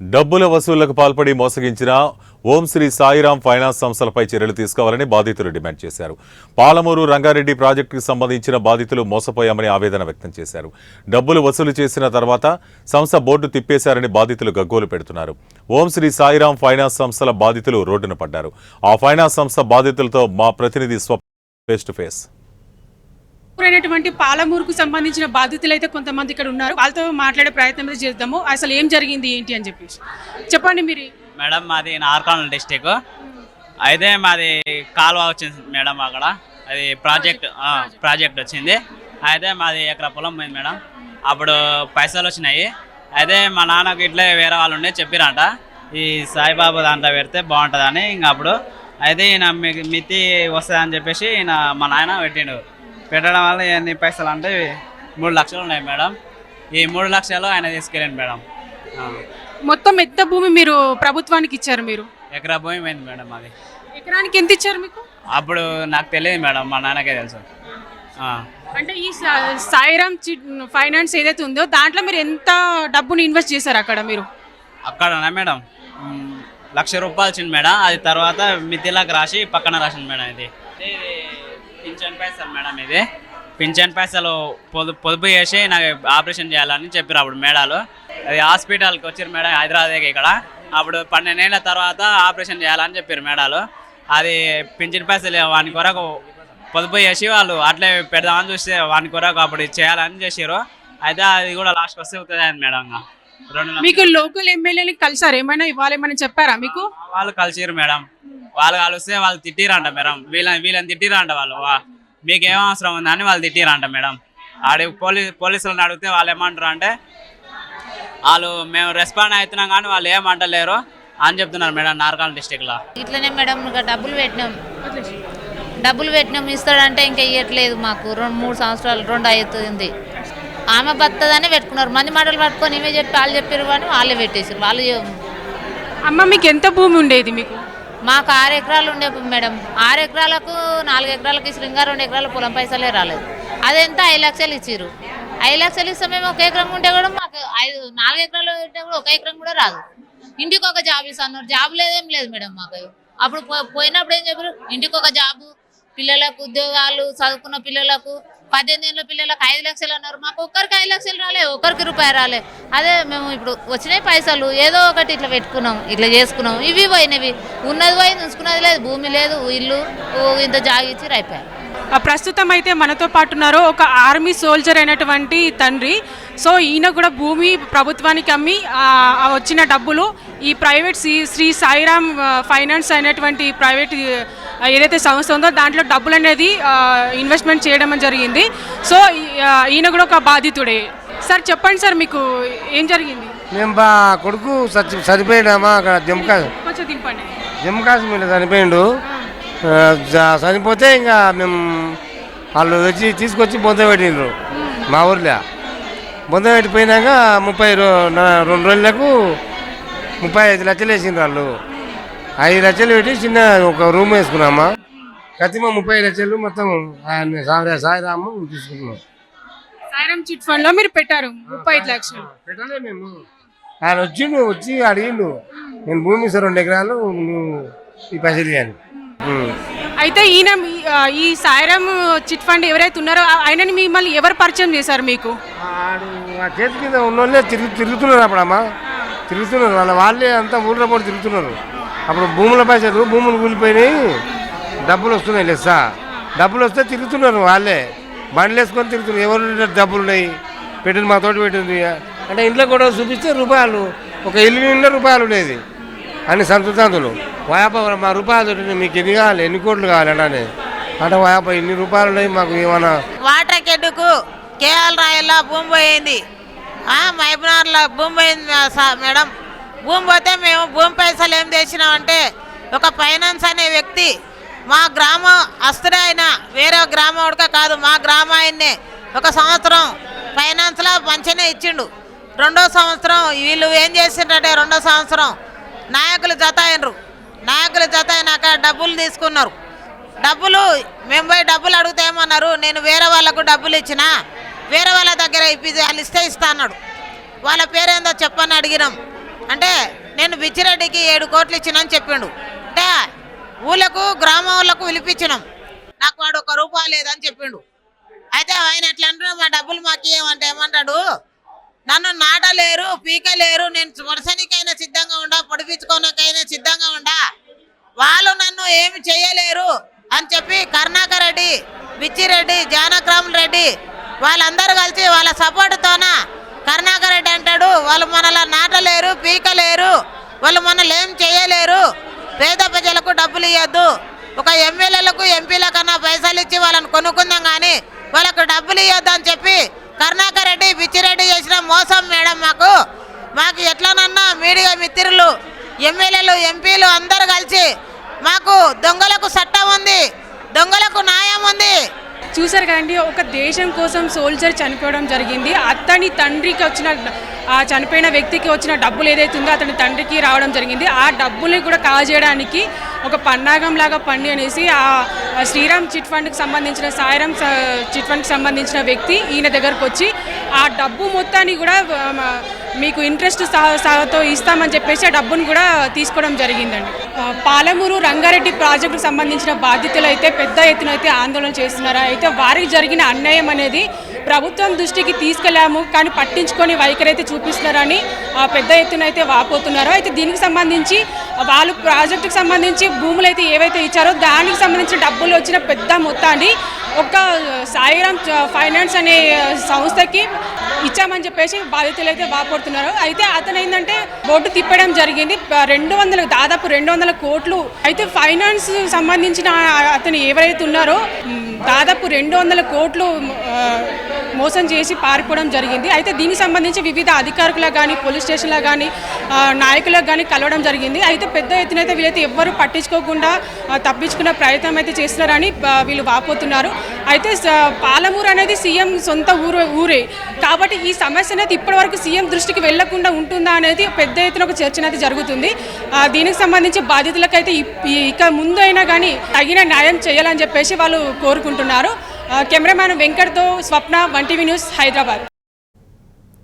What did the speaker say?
డబ్బుల వసూళ్ళకు పాల్పడి మోసగించిన ఓం శ్రీ సాయిరాం ఫైనాన్స్ సంస్థలపై చర్యలు తీసుకోవాలని బాధితులు డిమాండ్ చేశారు. పాలమూరు రంగారెడ్డి ప్రాజెక్టుకు సంబంధించిన బాధితులు మోసపోయామని ఆవేదన వ్యక్తం చేశారు. డబ్బులు వసూలు చేసిన తర్వాత సంస్థ బోర్డు తిప్పేశారని బాధితులు గగ్గోలు పెడుతున్నారు. ఓం శ్రీ సాయిరాం ఫైనాన్స్ సంస్థల బాధితులు రోడ్డున పడ్డారు. ఆ ఫైనాన్స్ సంస్థ బాధితులతో మా ప్రతినిధి స్వ ఫేస్ టు ఫేస్ అయినటువంటి పాలమూరుకు సంబంధించిన బాధితులు అయితే కొంతమంది ఇక్కడ ఉన్నారు. వాళ్ళతో మాట్లాడే ప్రయత్నం అయితే చేద్దాము. అసలు ఏం జరిగింది ఏంటి అని చెప్పేసి. చెప్పండి మీరు. మేడం మాది నార్కానల్ డిస్టిక్. అయితే మాది కాలువ వచ్చింది మేడం అక్కడ. అది ప్రాజెక్ట్ ప్రాజెక్ట్ వచ్చింది. అయితే మాది ఎక్కడ పొలం పోయింది మేడం. అప్పుడు పైసలు వచ్చినాయి. అయితే మా నాన్నకు ఇట్లే వేరే వాళ్ళు ఉండే చెప్పిరంట. ఈ సాయిబాబా దాంట్లో పెడితే బాగుంటుందని ఇంక అప్పుడు. అయితే ఈయన మీ- మితి వస్తుందని చెప్పేసి ఈయన మా నాయన పెట్టిండు. పెట్టడం వల్ల ఎన్ని పైసలు అంటే మూడు లక్షలు ఉన్నాయి మేడం. ఈ మూడు లక్షలు ఆయన తీసుకెళ్ళండి మేడం. మొత్తం ఎంత భూమి మీరు ప్రభుత్వానికి ఇచ్చారు మీరు? ఎకరా భూమి పోయింది మేడం అది ఎకరానికి ఎంత ఇచ్చారు మీకు? అప్పుడు నాకు తెలియదు మేడం మా నాన్నకే తెలుసు. అంటే ఈ సాయిరామ్ ఫైనాన్స్ ఏదైతే ఉందో దాంట్లో మీరు ఎంత డబ్బుని ఇన్వెస్ట్ చేశారు అక్కడ మీరు? అక్కడనా మేడం? లక్ష రూపాయలు వచ్చింది మేడం. అది తర్వాత మితిలాగా రాసి పక్కన రాసింది మేడం ఇది. పింఛన్ పైసలు మేడం ఇది. పింఛన్ పైసలు పొదు పొదుపు చేసి నాకు ఆపరేషన్ చేయాలని చెప్పారు అప్పుడు మేడాలు. అది హాస్పిటల్కి వచ్చారు మేడం హైదరాబాద్కి ఇక్కడ. అప్పుడు పన్నెండేళ్ళ తర్వాత ఆపరేషన్ చేయాలని చెప్పారు మేడాలు. అది పింఛన్ పైసలు వాని కొరకు పొదుపు చేసి వాళ్ళు అట్లే పెడదామని చూస్తే వాని కొరకు అప్పుడు చేయాలని చేసారు అయితే అది కూడా లాస్ట్కి వస్తే అవుతుంది మేడం మీకు లోకల్ ఎమ్మెల్యేని కలిసారు? ఏమైనా ఇవ్వాలేమని చెప్పారా మీకు? వాళ్ళు కలిసిరు మేడం. వాళ్ళు కలిస్తే వాళ్ళు తిట్టిరంట మేడం. వీళ్ళని వీళ్ళని తిట్టిరంట వాళ్ళు. వా- మీకేం అవసరం ఉందని వాళ్ళు తిట్టిరంట మేడం. ఆడి పోలీ పోలీసులను అడిగితే వాళ్ళు ఏమంటారు అంటే వాళ్ళు మేము రెస్పాండ్ అవుతున్నాం కానీ వాళ్ళు ఏమంటలేరు అని చెప్తున్నారు మేడం నార్కాల్ డిస్టిక్లో. ఇట్లనే మేడం ఇంకా డబ్బులు పెట్టినాం. డబ్బులు పెట్టినాం ఇస్తాడంటే ఇంకా ఇవ్వట్లేదు మాకు. రెండు మూడు సంవత్సరాలు రెండు అవుతుంది. ఆమె బతుందని పెట్టుకున్నారు. మంది మాటలు పట్టుకొని ఈమె చెప్పి వాళ్ళు చెప్పారు కానీ వాళ్ళే పెట్టేసారు వాళ్ళు అమ్మ మీకు ఎంత భూమి ఉండేది మీకు? మాకు ఆరు ఎకరాలు ఉండే మేడం. ఆరు ఎకరాలకు నాలుగు ఎకరాలకు ఇచ్చారు ఇంకా రెండు ఎకరాల పొలం పైసలే రాలేదు. అదెంత? ఐదు లక్షలు ఇచ్చారు ఐదు లక్షలు ఇస్తే మేము ఒక ఎకరం ఉంటే కూడా మాకు ఐదు నాలుగు ఎకరాలు ఉంటే కూడా ఒక ఎకరం కూడా రాదు. ఇంటికి ఒక జాబ్ ఇస్తున్నారు జాబ్ లేదేం లేదు మేడం మాకు. అప్పుడు పో- పోయినప్పుడు ఏం చెప్పారు ఇంటికి ఒక జాబు పిల్లలకు ఉద్యోగాలు చదువుకున్న పిల్లలకు పద్దెనిమిది ఏళ్ళ పిల్లలకు ఐదు లక్షలు అన్నారు. మాకు ఒక్కరికి ఐదు లక్షలు రాలే ఒక్కరికి రూపాయి రాలే. అదే మేము ఇప్పుడు వచ్చినాయి పైసలు ఏదో ఒకటి ఇట్లా పెట్టుకున్నాం ఇట్లా చేసుకున్నాం. ఇవి పోయినవి. ఉన్నది పోయింది ఉంచుకున్నది లేదు భూమి లేదు ఇల్లు ఇంత జాగిచ్చి రైపాయి ఆ ప్రస్తుతం అయితే మనతో పాటు ఉన్నారు ఒక ఆర్మీ సోల్జర్ అయినటువంటి తండ్రి. సో ఈయన కూడా భూమి ప్రభుత్వానికి అమ్మి వచ్చిన డబ్బులు ఈ ప్రైవేట్ శ్రీ శ్రీ సాయిరామ్ ఫైనాన్స్ అయినటువంటి ప్రైవేట్ ఏదైతే సంస్థ ఉందో దాంట్లో డబ్బులు అనేది ఇన్వెస్ట్మెంట్ చేయడం జరిగింది. సో ఈయన కూడా ఒక బాధితుడే. సార్ చెప్పండి సార్ మీకు ఏం జరిగింది? మేము బా కొడుకు చనిపోయాడమ్మా అక్కడ జమ్మూ కాశ్మీర్ కొంచెం దింపండి. జమ్మూ కాశ్మీర్లో చనిపోయిండు. చనిపోతే ఇంకా మేము వాళ్ళు వచ్చి తీసుకొచ్చి బొంద పెట్టిండ్రు. మా ఊర్లో. బొంద పెట్టిపోయినాక ముప్పై రెండు రోజులకు ముప్పై ఐదు లక్షలు వేసిండ్రు వాళ్ళు. ఐదు లక్షలు పెట్టి చిన్న ఒక రూమ్ వేసుకున్నామా? కతిమ ముప్పై లక్షలు మొత్తం ఆయన సాయి సాయిరాము తీసుకున్నాం. సాయిరామ్ చిట్ ఫండ్లో మీరు పెట్టారు ముప్పై ఐదు లక్షలు. పెట్టలే మేము. ఆయన వచ్చిండు వచ్చి అడిగిండు నేను భూమి ఇస్తా రెండు ఎకరాలు ఈ పైసలు అయితే ఈయన ఈ సాయిరామ్ చిట్ ఫండ్ ఎవరైతే ఉన్నారో ఆయనని మిమ్మల్ని ఎవరు పరిచయం చేశారు మీకు? చేతి కింద ఉన్నోళ్ళే తిరుగు తిరుగుతున్నారు అప్పుడు అమ్మ తిరుగుతున్నారు వాళ్ళ వాళ్ళే అంతా ఊళ్ళో పడి తిరుగుతున్నారు. అప్పుడు భూముల పైసలు భూములు కూలిపోయినాయి. డబ్బులు వస్తున్నాయి లెస్స డబ్బులు వస్తే తిరుగుతున్నారు వాళ్ళే. బండ్లు వేసుకొని తిరుగుతున్నారు. ఎవరు డబ్బులు ఉన్నాయి? పెట్టింది మా తోటి పెట్టింది. అంటే ఇంట్లో కూడా చూపిస్తే రూపాయలు ఒక ఇల్లు నిండా రూపాయలు ఉండేది. అని సంతృతాంతులు వాయాప మా రూపాయలు మీకు ఎన్ని కావాలి? ఎన్ని కోట్లు కావాలి అంటే అంటే వాయాప ఇన్ని రూపాయలు ఉన్నాయి మాకు ఏమన్నా? వాటర్ కెడ్డుకు కేఎల్ రాయల్లో భూమి పోయింది. ఆ, మహబూబ్నగర్లో భూమి పోయింది మేడం. భూమి పోతే మేము భూమి పైసలు ఏం చేసినామంటే ఒక ఫైనాన్స్ అనే వ్యక్తి మా గ్రామం అస్తుడే అయినా వేరే గ్రామం ఉడక కాదు మా గ్రామ ఆయన్నే ఒక సంవత్సరం ఫైనాన్స్లో మంచిగానే ఇచ్చిండు. రెండో సంవత్సరం వీళ్ళు ఏం చేసిండ్రంటే రెండో సంవత్సరం నాయకులు జత అయినరు. నాయకులు జత అయినాక డబ్బులు తీసుకున్నారు. డబ్బులు మేము పోయి డబ్బులు అడిగితే ఏమన్నారు నేను వేరే వాళ్ళకు డబ్బులు ఇచ్చిన వేరే వాళ్ళ దగ్గర ఇప్పి వాళ్ళు ఇస్తే ఇస్తా అన్నాడు. వాళ్ళ పేరేందో చెప్పని అడిగినాం. అంటే నేను బిచ్చిరెడ్డికి ఏడు కోట్లు ఇచ్చినని చెప్పిండు. అంటే ఊళ్ళకు గ్రామంలకు పిలిపించినాం. నాకు వాడు ఒక రూపాయి లేదని చెప్పిండు. అయితే ఆయన ఎట్లా అంటున్నా మా డబ్బులు మాకు ఇవ్వమంటే ఏమంటాడు? నన్ను నాటలేరు పీకలేరు నేను వరుసనికైనా సిద్ధంగా ఉండా పొడిపించుకోనకైనా సిద్ధంగా ఉండా? వాళ్ళు నన్ను ఏమి చేయలేరు అని చెప్పి కరుణాకర్ రెడ్డి బిచ్చిరెడ్డి జానక్రామ్ రెడ్డి వాళ్ళందరూ కలిసి వాళ్ళ సపోర్టుతోన కరుణాకర్ రెడ్డి అంటాడు వాళ్ళు మనలా నాటలేరు పీకలేరు వాళ్ళు మనల్ని ఏం చేయలేరు. పేద ప్రజలకు డబ్బులు ఇవ్వద్దు ఒక ఎమ్మెల్యేలకు ఎంపీల కన్నా పైసలు ఇచ్చి వాళ్ళని కొనుక్కుందాం కానీ వాళ్ళకు డబ్బులు ఇవ్వద్దు అని చెప్పి కరుణాకర్ రెడ్డి బిచ్చిరెడ్డి చేసిన మోసం మేడం మాకు. మాకు ఎట్లనన్నా మీడియా మిత్రులు ఎమ్మెల్యేలు ఎంపీలు అందరు కలిసి మాకు దొంగలకు చట్టం ఉంది దొంగలకు న్యాయం ఉంది చూసారు కదండి ఒక దేశం కోసం సోల్జర్ చనిపోవడం జరిగింది. అతని తండ్రికి వచ్చిన ఆ చనిపోయిన వ్యక్తికి వచ్చిన డబ్బులు ఏదైతే ఉందో అతని తండ్రికి రావడం జరిగింది. ఆ డబ్బుల్ని కూడా కాజేయడానికి ఒక పన్నాగం లాగా పండి అనేసి ఆ శ్రీరామ్ చిట్ ఫండ్కి సంబంధించిన సాయిరామ్ స- చిట్ ఫండ్కి సంబంధించిన వ్యక్తి ఈయన దగ్గరకు వచ్చి ఆ డబ్బు మొత్తాన్ని కూడా మీకు ఇంట్రెస్ట్ సహా సహతో ఇస్తామని చెప్పేసి ఆ డబ్బును కూడా తీసుకోవడం జరిగిందండి. పాలమూరు రంగారెడ్డి ప్రాజెక్టుకు సంబంధించిన బాధ్యతలు అయితే పెద్ద ఎత్తున అయితే ఆందోళన చేస్తున్నారు? అయితే వారికి జరిగిన అన్యాయం అనేది ప్రభుత్వం దృష్టికి తీసుకెళ్ళాము కానీ పట్టించుకొని వైఖరి అయితే చూపిస్తున్నారని ఆ, పెద్ద ఎత్తున అయితే వాపోతున్నారు. అయితే దీనికి సంబంధించి వాళ్ళు ప్రాజెక్టుకు సంబంధించి భూములు అయితే ఏవైతే ఇచ్చారో దానికి సంబంధించిన డబ్బులు వచ్చిన పెద్ద మొత్తాన్ని ఒక సాయిరామ్ ఫైనాన్స్ అనే సంస్థకి ఇచ్చామని చెప్పేసి బాధితులు అయితే బాపడుతున్నారు అయితే అతను ఏంటంటే బోర్డు తిప్పడం జరిగింది. రెండు వందల దాదాపు రెండు వందల కోట్లు. అయితే ఫైనాన్స్ సంబంధించిన అతను ఎవరైతే ఉన్నారో దాదాపు రెండు వందల కోట్లు మోసం చేసి పారిపోవడం జరిగింది. అయితే దీనికి సంబంధించి వివిధ అధికారులకు కానీ పోలీస్ స్టేషన్లకు కానీ నాయకులకు కానీ కలవడం జరిగింది. అయితే పెద్ద ఎత్తున అయితే వీళ్ళైతే ఎవ్వరూ పట్టించుకోకుండా తప్పించుకునే ప్రయత్నం అయితే చేస్తున్నారని వీళ్ళు వాపోతున్నారు. అయితే పాలమూరు అనేది సీఎం సొంత ఊరు ఊరే. కాబట్టి ఈ సమస్య అనేది ఇప్పటివరకు సీఎం దృష్టికి వెళ్ళకుండా ఉంటుందా అనేది పెద్ద ఎత్తున ఒక చర్చ అనేది జరుగుతుంది. దీనికి సంబంధించి బాధితులకైతే ఇక ముందు అయినా కానీ తగిన న్యాయం చేయాలని చెప్పేసి వాళ్ళు కోరుకుంటున్నారు. Cameraman వెంకట్తో Swapna one TV news Hyderabad